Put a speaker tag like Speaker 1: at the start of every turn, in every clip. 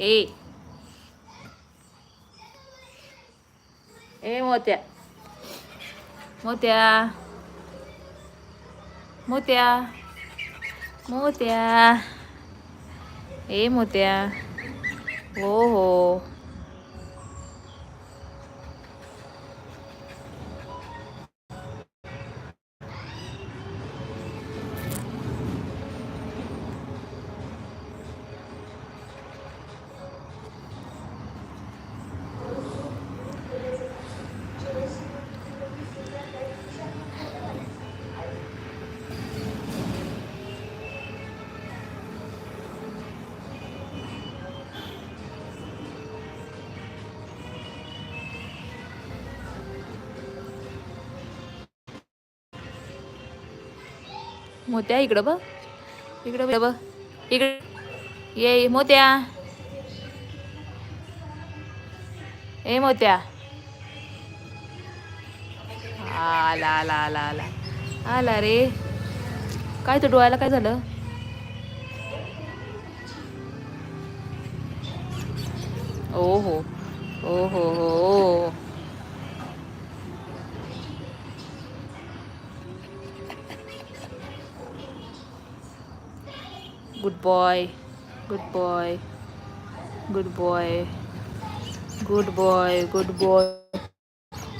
Speaker 1: ए ए मोत्या मोत्या मोत्या मोत्या ए मोत्या हो मोत्या इकडं बघ. इकडं बघ इकडं ये मोत्या. ए मोत्या. आला आला आला आला. आला रे. काय तर डोळ्याला काय झालं? ओ हो ओ हो हो. Good boy good boy good boy good boy good boy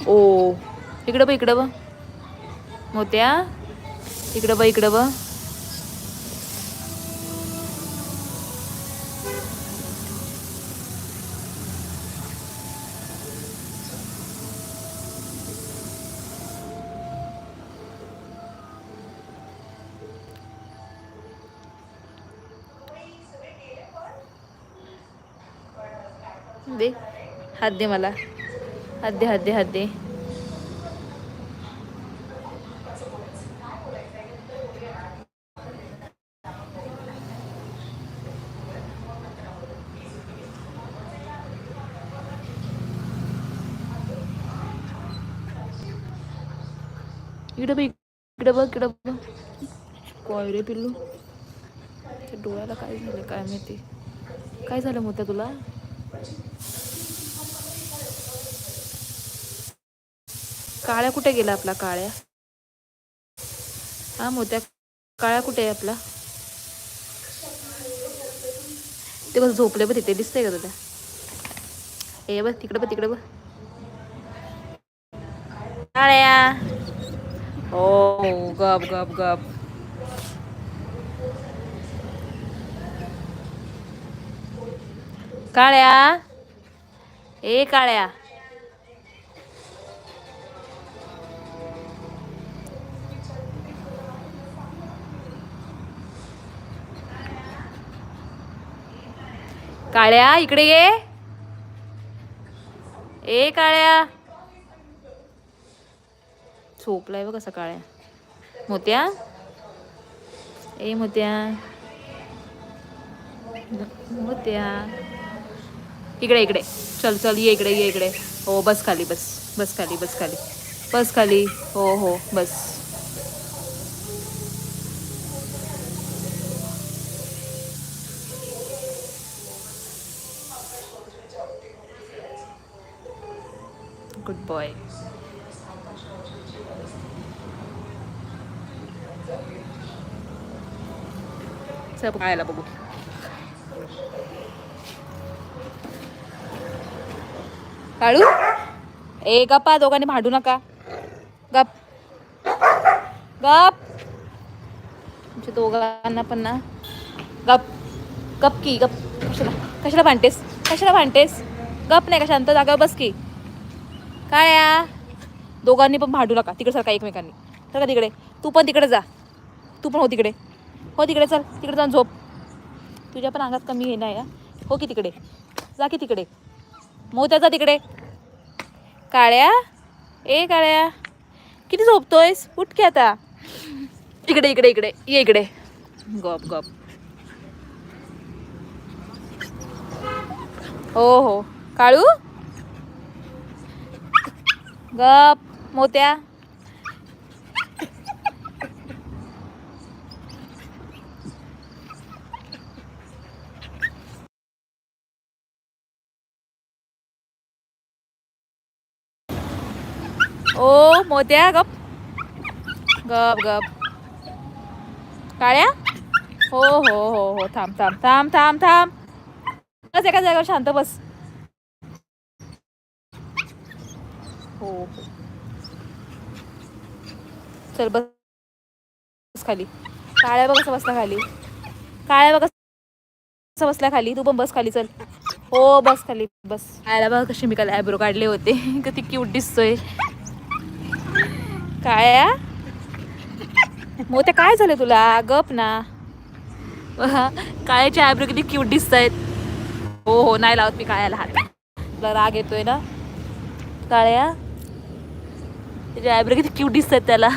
Speaker 1: ओ. इकडं बघ इकडं बघ. मोत्या. इकडं बघ इकडं बघ. दे. हात दे मला. हात दे हात दे हात दे. इकडं बघ इकडं बघ इकडं बघ. काय रे पिल्लू? त्या डोळ्याला काय झालं काय माहिती? काय झालं मोत्या तुला? काळ्या कुठे गेला आपला काळ्या? हा मोत्या काळ्या कुठे आहे आपला? ते कसं झोपले बघ तिथे दिसतंय का तुला? ए बघ तिकडे बघ तिकडे बघ. काळ्या. हो गप गप गप. काळ्या. ए काळ्या. काळ्या इकडे ये. ए काळ्या. झोपलाय बघ कसा काळ्या. मोत्या. ए मोत्या. मोत्या. इकडे इकडे. चल चल, ये इकडे ये इकडे. हो, बस खाली, बस. बस खाली बस खाली. बस खाली. हो हो, बस. गुड बॉय चल खायला बघू. काळू? ए गप्पा दोघांनी भांडू नका. गप गप तुमच्या दोघांना पण ना. गप गप की गप कशाला? कशाला भांडतेस? कशाला भांडतेस? गप नाही का शांत जागा बस की. काळ्या दोघांनी पण भांडू नका. तिकडे सारखा एकमेकांनी. का तिकडे? तू पण तिकडे जा. तू पण हो तिकडे. हो तिकडे चल. तिकडे जाऊन झोप. तुझ्या पण अंगात कमी हे नाही या हो की तिकडे. जा की तिकडे. मोत्याचा तिकडे. काळ्या. ए काळ्या. किती झोपतोयस? उठ की आता. इकडे इकडे इकडे. ये इकडे. गप गप. हो हो. काळू? गप. मोत्या? ओ मोत्या गप. गप गप. काळ्या? हो हो हो हो. थांब थांब थांब थांब थांब. बस एका जागेवर शांत बस. हो हो. चल बस बस खाली. काळ्या बघ कसं बसला खाली. काळ्या बघ कसं बसला खाली. तू पण बस खाली चल. हो बस खाली बस. काळ्या बघ कशी मी काल आयब्रो काढले होते. किती क्यूट दिसतोय. काळ्या मोत्या काय झालं तुला? गप ना. वहा, काळ्याचे किती क्यूट दिसत आहेत हो हो नाही लावत मी काळ्याला हात. तुला राग येतोय ना? काळ्या त्याचे आयब्रो किती क्यूट दिसत आहेत त्याला.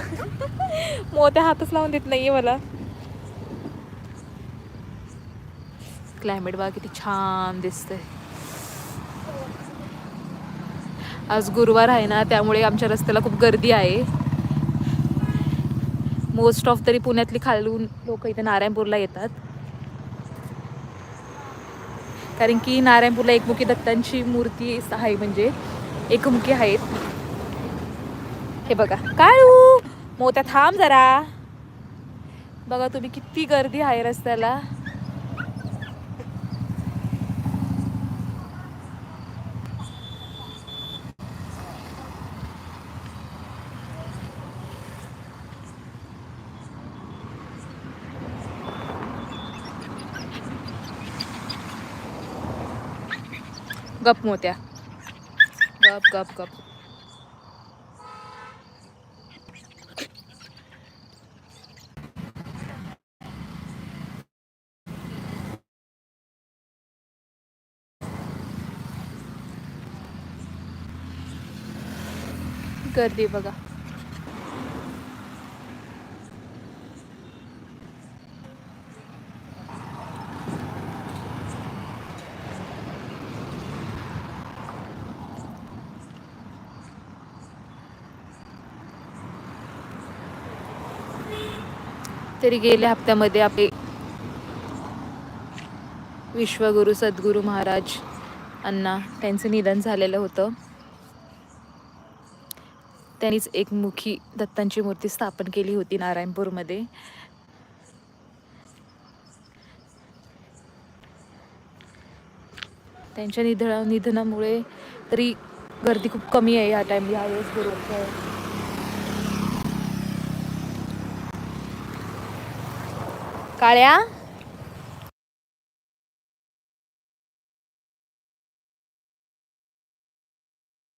Speaker 1: मोत्या हातच लावून देत नाहीये मला. क्लायमेट बघा किती छान दिसतंय. आज गुरुवार आहे ना त्यामुळे आमच्या रस्त्याला खूप गर्दी आहे. मोस्ट ऑफ तरी पुण्यातली खालून लोक इथे नारायणपूरला येतात. कारण की नारायणपूरला एकमुखी दत्तांची मूर्ती आहे म्हणजे एकमुखी आहेत. हे बघा. काळू! मोत्या थांब जरा. बघा तुम्ही किती गर्दी आहे रस्त्याला. गप मोत्या. गप गप गप. गर्दी बघा. तरी गेल्या हप्त्यामध्ये आपले विश्वगुरु सद्गुरू महाराज अण्णा त्यांचं निधन झालेलं होतं. त्यांनीच एकमुखी दत्तांची मूर्ती स्थापन केली होती नारायणपूरमध्ये. त्यांच्या निधना निधनामुळे तरी गर्दी खूप कमी आहे या टाइम या वेळेस गुरुवारच्या काळ्या